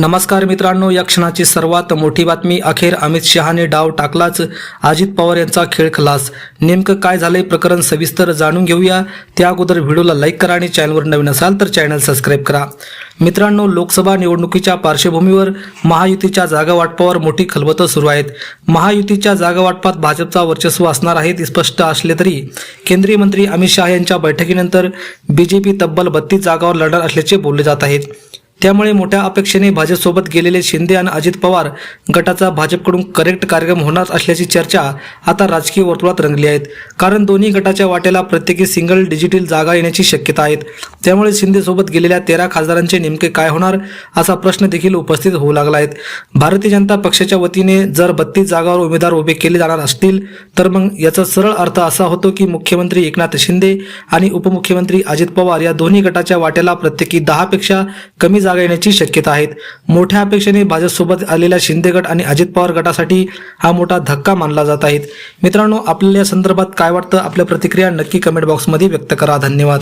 नमस्कार मित्रांनो या क्षणाची सर्वात मोठी बातमी अखेर अमित शहाने डाव टाकलाच. अजित पवार यांचा खेळ खलास. नेमकं काय झालंय प्रकरण सविस्तर जाणून घेऊया. त्या अगोदर व्हिडिओला लाईक करा आणि चॅनलवर नवीन असाल तर चॅनल सबस्क्राईब करा. मित्रांनो लोकसभा निवडणुकीच्या पार्श्वभूमीवर महायुतीच्या जागा वाटपावर मोठी खलबतं सुरू आहेत. महायुतीच्या जागा वाटपात भाजपचा वर्चस्व असणार आहे ते स्पष्ट असले तरी. केंद्रीय मंत्री अमित शहा यांच्या बैठकीनंतर बीजेपी तब्बल बत्तीस जागावर लढणार असल्याचे बोलले जात आहेत. त्यामुळे मोठ्या अपेक्षेने भाजपसोबत गेलेले शिंदे आणि अजित पवार गटाचा भाजपकडून करेक्ट कार्यक्रम होणार असल्याची चर्चा आता राजकीय वर्तुळात रंगली आहेत. कारण दोन्ही गटाच्या वाटेला प्रत्येकी सिंगल डिजिटल जागा येण्याची शक्यता आहेत. त्यामुळे शिंदेसोबत गेलेल्या तेरा खासदारांचे नेमके काय होणार असा प्रश्न देखील उपस्थित होऊ लागला आहेत भारतीय जनता पक्षाच्या वतीने जर बत्तीस जागावर उमेदवार उभे केले जाणार असतील तर मग याचा सरळ अर्थ असा होतो की मुख्यमंत्री एकनाथ शिंदे आणि उपमुख्यमंत्री अजित पवार या दोन्ही गटाच्या वाटेला प्रत्येकी दहापेक्षा कमी जागा येण्याची शक्यता आहेत. मोठ्या अपेक्षेने भाजपसोबत आलेल्या शिंदे गट आणि अजित पवार गटासाठी हा मोठा धक्का मानला जात आहे मित्रांनो आपल्याला या संदर्भात काय वाटतं? आपल्या प्रतिक्रिया नक्की कमेंट बॉक्समध्ये व्यक्त करा. धन्यवाद.